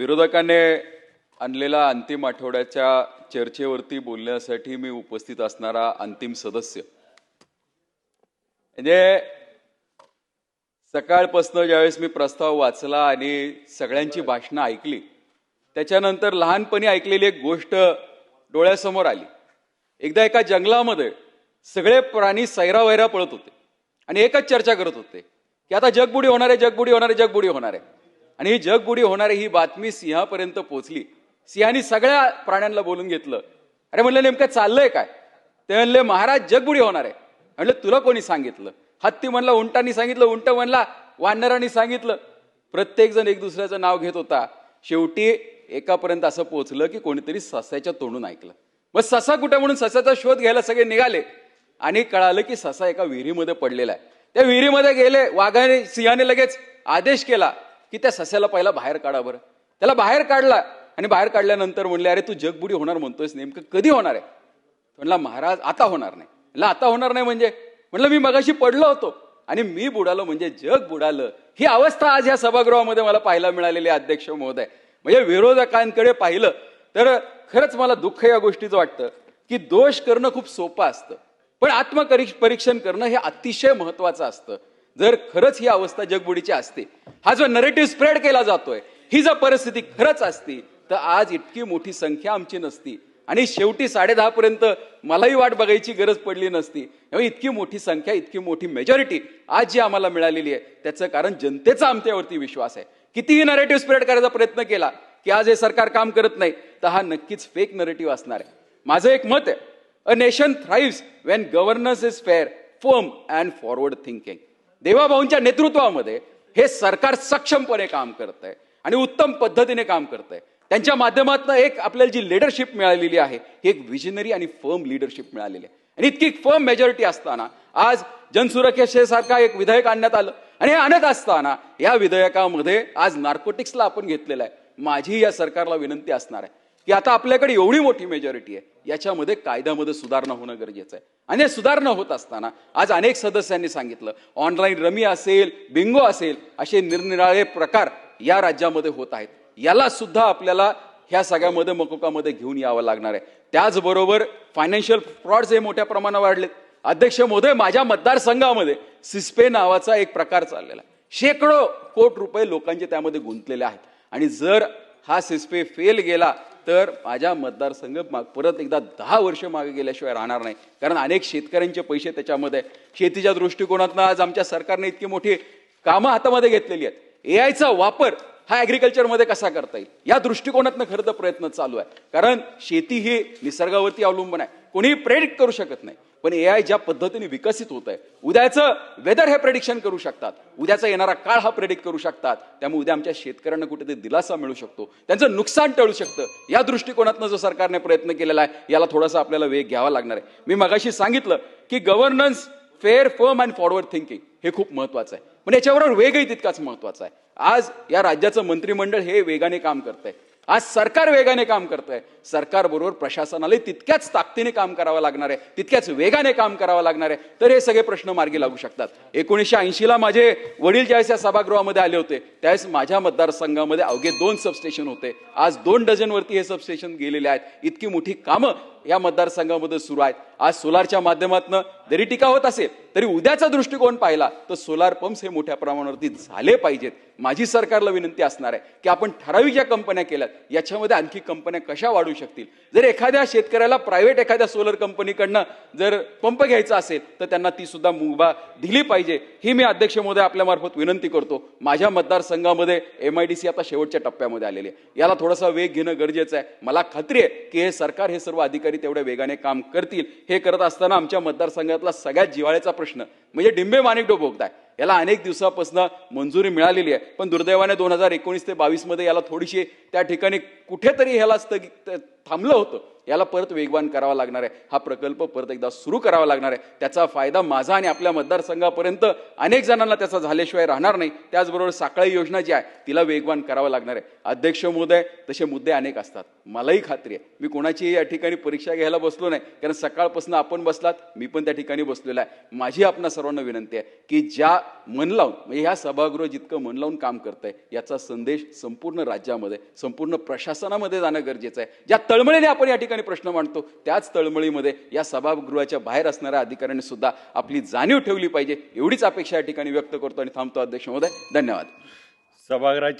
विरोधकाने आणलेला अंतिम आठवड्याच्या चर्चेवरती बोलण्यासाठी मी उपस्थित असणारा अंतिम सदस्य. म्हणजे सकाळपासनं ज्यावेळेस मी प्रस्ताव वाचला आणि सगळ्यांची भाषणं ऐकली त्याच्यानंतर लहानपणी ऐकलेली एक गोष्ट डोळ्यासमोर आली. एकदा एका जंगलामध्ये सगळे प्राणी सैरावैरा पळत होते आणि एकच चर्चा करत होते की आता जगबुडी होणार आहे जगबुडी होणार आहे जगबुडी होणार आहे. आणि ही जगबुडी होणारी ही बातमी सिंहापर्यंत पोहोचली सिंहाने सगळ्या प्राण्यांना बोलून घेतलं. अरे म्हणलं नेमकं चाललंय काय? ते म्हणले महाराज जगबुडी होणार आहे. म्हणलं तुला कोणी सांगितलं? हत्ती म्हणला उंटांनी सांगितलं उंट म्हणला वानरांनी सांगितलं. प्रत्येक जण एक दुसऱ्याचं नाव घेत होता. शेवटी एकापर्यंत असं पोहोचलं की कोणीतरी ससाच्या तोंडून ऐकलं. मग ससा कुठे म्हणून ससाचा शोध घ्यायला सगळे निघाले? आणि कळालं की ससा एका विहिरीमध्ये पडलेला आहे. त्या विहिरीमध्ये गेले वाघाने सिंहाने लगेच आदेश केला. की त्या सस्याला पहिला बाहेर काढा बरं. त्याला बाहेर काढला आणि बाहेर काढल्यानंतर म्हणले अरे तू जगबुडी होणार म्हणतोयस नेमकं. कधी होणार आहे? म्हणला महाराज आता होणार नाही. म्हणलं आता होणार नाही म्हणजे? म्हणलं मी मगाशी पडलो होतो आणि मी बुडालो म्हणजे जग बुडालं. ही अवस्था आज या सभागृहामध्ये मला पाहायला मिळालेली अध्यक्ष महोदय. म्हणजे विरोधकांकडे पाहिलं तर खरंच मला दुःख या गोष्टीचं वाटतं की दोष करणं खूप सोपं असतं. पण आत्मकरी परीक्षण करणं हे अतिशय महत्वाचं असतं. जर खरंच ही अवस्था जगबुडीची असते हा जो नरेटिव्ह स्प्रेड केला जातोय ही जर परिस्थिती खरंच असती तर आज इतकी मोठी संख्या आमची नसती. आणि शेवटी साडेदहा पर्यंत मलाही वाट बघायची गरज पडली नसती. त्यामुळे इतकी मोठी संख्या इतकी मोठी मेजॉरिटी आज जी आम्हाला मिळालेली आहे त्याचं कारण जनतेचा आमच्यावरती विश्वास आहे. कितीही नरेटिव्ह स्प्रेड करायचा प्रयत्न केला की आज हे सरकार काम करत नाही तर हा नक्कीच फेक नरेटिव्ह असणार आहे. माझं एक मत आहे a nation thrives when governance is fair firm and forward thinking देवाभाऊंच्या नेतृत्वामध्ये हे सरकार सक्षमपणे काम करत आहे आणि उत्तम पद्धतीने काम करत आहे त्यांच्या माध्यमातून एक आपल्याला जी लिडरशिप मिळालेली आहे ही एक विजनरी आणि फर्म लिडरशिप मिळालेली आहे. आणि इतकी फर्म मेजॉरिटी असताना आज जनसुरक्षेसारखा एक विधेयक आणण्यात आलं. आणि हे आणत असताना या विधेयकामध्ये आज नार्कोटिक्सला आपण घेतलेलं आहे. माझी या सरकारला विनंती असणार आहे. की आता आपल्याकडे एवढी मोठी मेजॉरिटी आहे. याच्यामध्ये कायद्यामध्ये सुधारणा होणं गरजेचं आहे. आणि सुधारणा होत असताना आज अनेक सदस्यांनी सांगितलं ऑनलाईन रमी असेल बिंगो असेल असे निरनिराळे प्रकार या राज्यामध्ये होत आहेत. याला सुद्धा आपल्याला ह्या सगळ्यामध्ये मकोकामध्ये घेऊन यावं लागणार आहे. त्याचबरोबर फायनान्शियल फ्रॉड्स हे मोठ्या प्रमाणावर वाढलेत. अध्यक्ष महोदय माझ्या मतदारसंघामध्ये सिस्पे नावाचा एक प्रकार चाललेला आहे. शेकडो कोट रुपये लोकांचे त्यामध्ये गुंतलेले आहेत. आणि जर हा सिस्पे फेल गेला तर माझ्या मतदारसंघ माग परत एकदा दहा वर्ष मागे गेल्याशिवाय राहणार नाही. कारण अनेक शेतकऱ्यांचे पैसे त्याच्यामध्ये शेतीच्या दृष्टिकोनातनं आज आमच्या सरकारने इतकी मोठी कामं हातामध्ये घेतलेली आहेत. ए आयचा वापर हा ॲग्रिकल्चरमध्ये कसा करता येईल? या दृष्टिकोनातनं खरं तर प्रयत्न चालू आहे. कारण शेती ही निसर्गावरती अवलंबून आहे. कोणीही प्रेडिक्ट करू शकत नाही. पण ए आय ज्या पद्धतीने विकसित होत आहे उद्याचं वेदर हे प्रेडिक्शन करू शकतात. उद्याचा येणारा काळ हा प्रेडिक्ट करू शकतात. त्यामुळे उद्या आमच्या शेतकऱ्यांना कुठेतरी दिलासा मिळू शकतो. त्यांचं नुकसान टळू शकतं. या दृष्टिकोनातनं जो सरकारने प्रयत्न केलेला आहे याला थोडासा आपल्याला वेग घ्यावा लागणार आहे. मी मगाशी सांगितलं की governance fair firm and forward thinking हे खूप महत्वाचं आहे. पण याच्याबरोबर वेगही तितकाच महत्त्वाचा आहे. आज या राज्याचं मंत्रिमंडळ हे वेगाने काम करत आहे आज सरकार वेगाने काम करत आहे सरकार बरोबर प्रशासनाला तितक्याच ताकदीने काम करावं लागणार आहे तितक्याच वेगाने काम करावं लागणार आहे तर हे सगळे प्रश्न मार्गी लागू शकतात. एकोणीसशे ऐंशीला माझे वडील ज्यावेळेस या सभागृहामध्ये आले होते त्यावेळेस माझ्या मतदारसंघामध्ये अवघे दोन सबस्टेशन होते. आज दोन डझनवरती हे सबस्टेशन गेलेले आहेत. इतकी मोठी कामं या मतदारसंघामध्ये सुरू आहेत. आज सोलारच्या माध्यमातून जरी टीका होत असेल तरी उद्याचा दृष्टिकोन पाहिला तर सोलार पंप्स हे मोठ्या प्रमाणावरती झाले पाहिजेत. माझी सरकारला विनंती असणार आहे की आपण ठराविक ज्या कंपन्या केल्यात याच्यामध्ये आणखी कंपन्या कशा वाढू शकतील? जर एखाद्या शेतकऱ्याला प्रायव्हेट एखाद्या सोलर कंपनीकडनं जर पंप घ्यायचा असेल तर त्यांना ती सुद्धा मुभा दिली पाहिजे. ही मी अध्यक्ष महोदय आपल्या मार्फत विनंती करतो. माझ्या मतदारसंघामध्ये एम आय डी सी आता शेवटच्या टप्प्यामध्ये आलेली आहे. याला थोडासा वेग घेणं गरजेचं आहे. मला खात्री आहे की हे सरकार हे सर्व अधिकारी तेवढ्या वेगाने काम करतील. हे करत असताना आमच्या मतदारसंघातला सगळ्यात जिवाळ्याचा प्रश्न म्हणजे डिंबे माणिकडो भोगताय याला अनेक दिवसापासून मंजुरी मिळालेली आहे. पण दुर्दैवाने दोन हजार एकोणीस ते बावीसमध्ये याला थोडीशी त्या ठिकाणी कुठेतरी ह्याला स्थगित थांबलं होतं. याला परत वेगवान करावा लागणार आहे. हा प्रकल्प परत एकदा सुरू करावा लागणार आहे. त्याचा फायदा माझा आणि आपल्या मतदारसंघापर्यंत अनेक जणांना त्याचा झाल्याशिवाय राहणार नाही. त्याचबरोबर साखळी योजना जी आहे तिला वेगवान करावं लागणार आहे. अध्यक्ष महोदय तसे मुद्दे अनेक असतात. मलाही खात्री आहे. मी कोणाची या ठिकाणी परीक्षा घ्यायला बसलो नाही. कारण सकाळपासून आपण बसलात मी पण त्या ठिकाणी बसलेलो आहे. माझी आपणा सर्वांना विनंती आहे की ज्या मन लावून म्हणजे ह्या सभागृह जितकं मन लावून काम करतंय याचा संदेश संपूर्ण राज्यामध्ये संपूर्ण प्रशासन प्रशासनामध्ये जाणं गरजेचं आहे. ज्या तळमळीने आपण या ठिकाणी प्रश्न मांडतो त्याच तळमळीमध्ये या सभागृहाच्या बाहेर असणाऱ्या अधिकाऱ्यांनी सुद्धा आपली जाणीव ठेवली पाहिजे. एवढीच अपेक्षा या ठिकाणी व्यक्त करतो आणि थांबतो अध्यक्ष महोदय. धन्यवाद. सभागृहाची